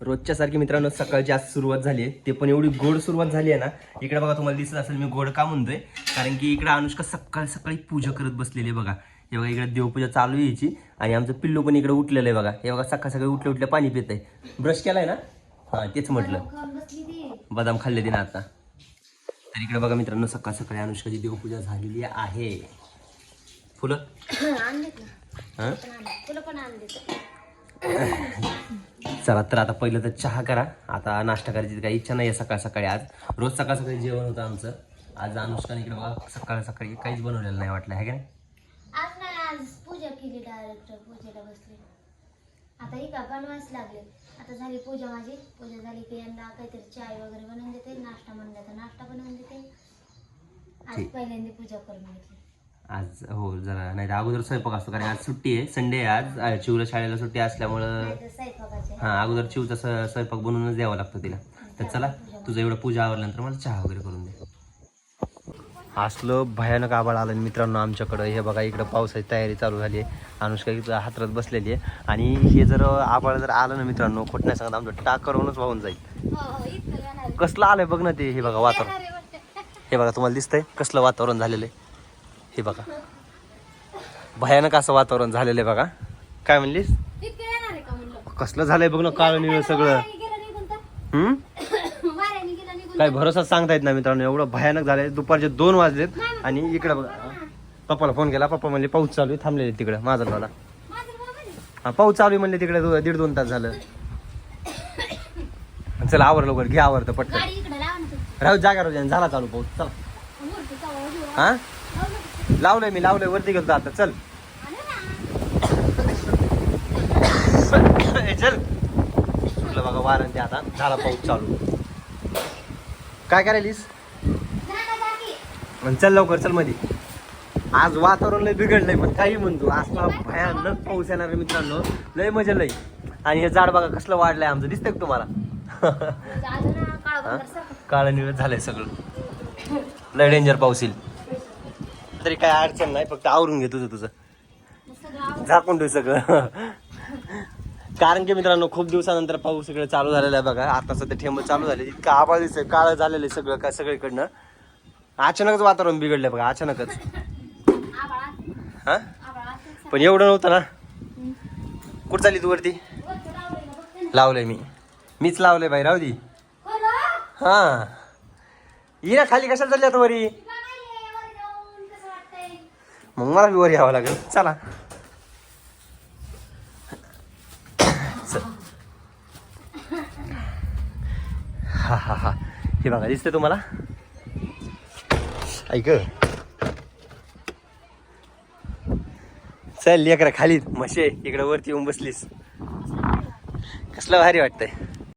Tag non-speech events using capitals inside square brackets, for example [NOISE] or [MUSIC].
रोजच्या सारखी मित्रांनो सकाळची आज सुरुवात झाली आहे. ते पण एवढी गोड सुरुवात झाली आहे ना इकडे बघा तुम्हाला दिसत असेल मी गोड का म्हणतोय? कारण की इकडे अनुष्का सकाळी सकाळी पूजा करत बसलेली आहे बघा. हे बघा इकडे देवपूजा चालू यायची आणि आमचं पिल्लू पण इकडे उठलेलं आहे बघा. हे बघा सकाळ सकाळी उठल्या उठल्या पाणी पित आहे. ब्रश केलाय ना? हां तेच म्हटलं. बदाम खाल्ले तिने आता. तर इकडे बघा मित्रांनो सकाळ सकाळी अनुष्काची देवपूजा झालेली आहे. फुलं? [COUGHS] ना. हां? तुला पण [COUGHS] [COUGHS] चला तर आता पहिलं तर चहा करा. आता नाश्ता करायची काही इच्छा नाही आहे सकाळ सकाळी आज. रोज सकाळ सकाळी जेवण होतं आमचं. आज अनुष्काने इकडे बघा सकाळ सकाळी काहीच बनवलेलं नाही वाटलं आहे का नाही? आज नाही आज पूजा केली डायरेक्ट पूजेला बसले. आता ही का बनवायच लागले. आता झाली पूजा माझी. पूजा झाली की यांना काहीतरी चाय वगैरे बनवून देते नाश्ता म्हणलं तर नाश्ता बनवून देते. आज. पहिल्यांदा पूजा करून घेतली. आज हो जरा नाही तर अगोदर स्वयंपाक असतो कारण आज सुट्टी आहे संडे आहे आज. चिवला शाळेला सुट्टी असल्यामुळं हां अगोदर चिवचा स- स्वयंपाक बनवूनच द्यावा लागतो तिला. तर चला तुझं एवढं पूजा आवरल्यानंतर मला चहा वगैरे करून दे. असलं भयानक आबाळ आलं मित्रांनो आमच्याकडं. हे बघा इकडं पावसाची तयारी चालू झाली आहे. अनुष्का इथं हातरात बसलेली आहे. आणि हे जर आबाळ जर आलं ना मित्रांनो खोट नाही सांगत आमचं टाक करूनच वाहून जाईल. हो हो इथं येणार कसलं आलंय बघ ना ते हे बघा वातावरण. हे बघा तुम्हाला दिसतंय कसलं वातावरण झालेलं आहे. हे बघा. भयानक असं वातावरण झालेलं आहे बघा. काय म्हणलीस? कसलं झालंय बघ ना काळं निळं सगळं. हम्म? काय भरोसा सांगता येत नाही मित्रांनो एवढं भयानक झालंय. दुपारचे दोन वाजलेत आणि इकडे बघा. पप्पाला फोन केला पप्पा म्हणले पाऊस चालू आहे थांबलेले तिकडे माझा मला. हा पाऊस चालू आहे म्हणले तिकडे दीड दोन तास झालं. चला आवर लवकर घे आवरतं पटकन. ना. राहू जागा राहू झाला चालू पाऊस चला. हा? ना. लावलंय मी लावलंय वरती गेलो आता चल. [COUGHS] चल. म्हटलं बघा वारं ते आता. झाला पाऊस चालू. काय करायलीस. मग चल लवकर चलमध्ये आज वातावरण लय बिघडलंय पण काही म्हणतो असला भयानक पाऊस येणार मित्रांनो. लय मजा लय. आणि हे झाड बघा कसलं वाढलंय आमचं. दिसतंय का तुम्हाला? [LAUGHS] काळा निळत झालंय सगळं. लय डेंजर पाऊस येईल. तरी काय अडचण नाही फक्त आवरून घे तुझं तुझं. सगळं. झाकून ठेव सगळं. कारण की मित्रांनो खूप दिवसानंतर पाऊस इकडे चालू झालेला आहे बघा. आता सध्या ठेंब चालू झाले इतकं आभाळ दिसतंय काळं झालेलं आहे सगळं काय सगळीकडनं. अचानकच वातावरण बिघडलंय बघा अचानकच. हा. पण एवढं नव्हतं ना? कुठं चालली तू वरती? लावलंय मी. मीच लावलंय बाई राहू दे? हा. ये ना खाली कशाला चालली आता वरी तुला नाहीये, वर जाऊन कसं वाटतंय? मग मला विवर यावं लागेल. चला. चल. हा हा हा. हे बघा दिसते तुम्हाला? ऐक. चल लेकरा खाली. मशे इकडं वरती येऊन बसलीस. कसलं भारी वाटतंय.